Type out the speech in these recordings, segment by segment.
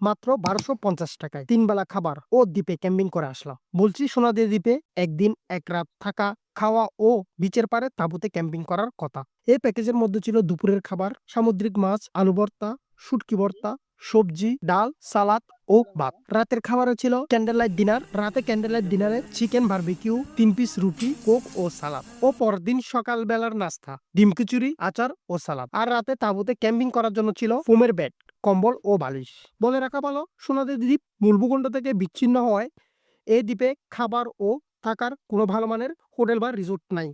মাত্র বারোশো পঞ্চাশ টাকায় তিন বেলা খাবার ও দ্বীপে ক্যাম্পিং করে আসলাম। বলছি সোনাদের দ্বীপে একদিন এক রাত থাকা, খাওয়া ও বিচের পারে তাঁবুতে ক্যাম্পিং করার কথা। এই প্যাকেজের মধ্যে ছিল দুপুরের খাবার, সামুদ্রিক মাছ, আলু ভর্তা, শুটকি ভর্তা, সবজি, ডাল, সালাদ ও ভাত। রাতের খাবারে ছিল ক্যান্ডেল লাইট ডিনার। রাতে ক্যান্ডেল লাইট ডিনারে চিকেন বার্বিকিউ, তিন পিস রুটি, কোক ও সালাদ। ও পরদিন সকাল বেলার নাস্তা, ডিম খিচুড়ি, আচার ও সালাদ। আর রাতে তাঁবুতে ক্যাম্পিং করার জন্য ছিল ফোমের বেড। কম্বল ও বালিশ। বলে রাখা ভালো, সোনাদের দ্বীপ মূল ভূখণ্ড থেকে বিচ্ছিন্ন হওয়ায় এই দ্বীপে খাবার ও থাকার কোনো ভালো মানের হোটেল বা রিসোর্ট নাই।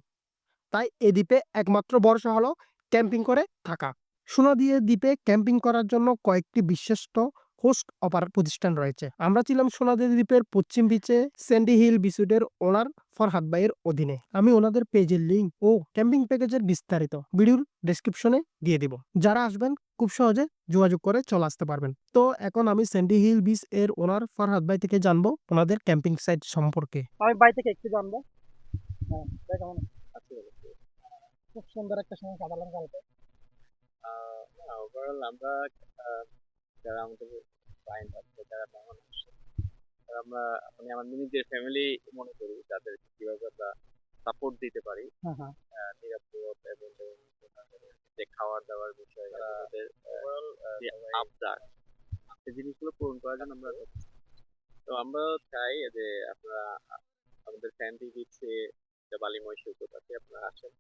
তাই এ দ্বীপে একমাত্র ভরসা হলো ক্যাম্পিং করে থাকা। সোনাদিয়া দ্বীপে ক্যাম্পিং করার জন্য কয়েকটি বিশিষ্ট হোস্ট অপার প্রতিষ্ঠান রয়েছে। আমরা ছিলাম সোনাদিয়া দ্বীপের পশ্চিম বিচে স্যান্ডি হিল বিসুডের ওনার ফরহাদ ভাইয়ের অধীনে। আমি ওনাদের পেজের লিঙ্ক ও ক্যাম্পিং প্যাকেজের বিস্তারিত ভিডিওর ডেসক্রিপশনে দিয়ে দিব। যারা আসবেন খুব সহজে যোগাযোগ করে চলে আসতে পারবেন। তো এখন আমি স্যান্ডি হিল বিচ এর ওনার ফরহাদ ভাই থেকে জানব ওনাদের ক্যাম্পিং সাইট সম্পর্কে। আমি বাই থেকে একটু জানব। হ্যাঁ খুব সুন্দর একটা সময় কাটালাম কালকে। ওভারঅল আমরা আহ, যারা আমাদের ক্লায়েন্ট আছে যারা মেহমান আসছে আমরা মানে আমার নিজের ফ্যামিলি মনে করি তাদের কীভাবে আমরা সাপোর্ট দিতে পারি হ্যাঁ হ্যাঁ আহ, নিরাপদ এবং ধরুন তাদের যে খাওয়ার দাওয়ার বিষয় তাদের ওভারঅল যে আবদার সেই জিনিসগুলো পূরণ করার জন্য আমরা তো আমরা চাই যে আপনারা আমাদের যে বালিময় সৈকত আছে আপনারা আসেন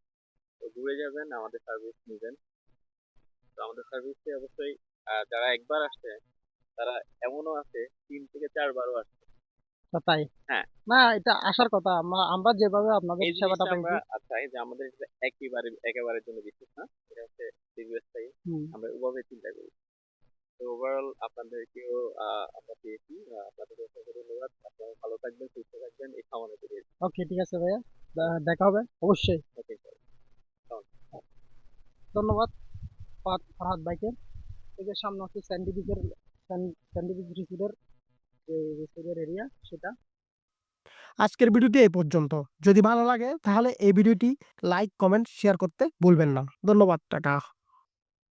তো ঘুরে যাবেন আমাদের সার্ভিস নেবেন। তো আমাদের সার্ভিসে অবশ্যই যারা একবার আসছে তারা এমনও আছে তিন থেকে চারবারও আসছে। তো তাই? হ্যাঁ। না এটা আসার কথা। আমরা আমরা যেভাবে আপনাদের সেবাটা পেয়েছি। আচ্ছা যে আমাদের এটা একেবারে একেবারের জন্য বিশেষ না। এটা হচ্ছে দীর্ঘস্থায়ী। আমরা ওভাবে চিন্তা করি। তো ওভারঅল আপনাদেরকেও আহ, আমরা পেয়েছি আপনাদের অসংখ্য ধন্যবাদ। আপনারা ভালো থাকবেন সুস্থ থাকবেন এই কামনা করি ওকে ঠিক আছে ভাইয়া। দেখা হবে অবশ্যই। ওকে ধন্যবাদ ফার- ফারহাদ ভাইকে। এই যে সামনে হচ্ছে স্যান্ডি বিচের স্যান্ডি রিসোর্টের যে রিসোর্টের এরিয়া সেটা। আজকের ভিডিওটি এই পর্যন্ত। যদি ভালো লাগে তাহলে এই ভিডিওটি লাইক কমেন্ট শেয়ার করতে ভুলবেন না। ধন্যবাদ টাটা।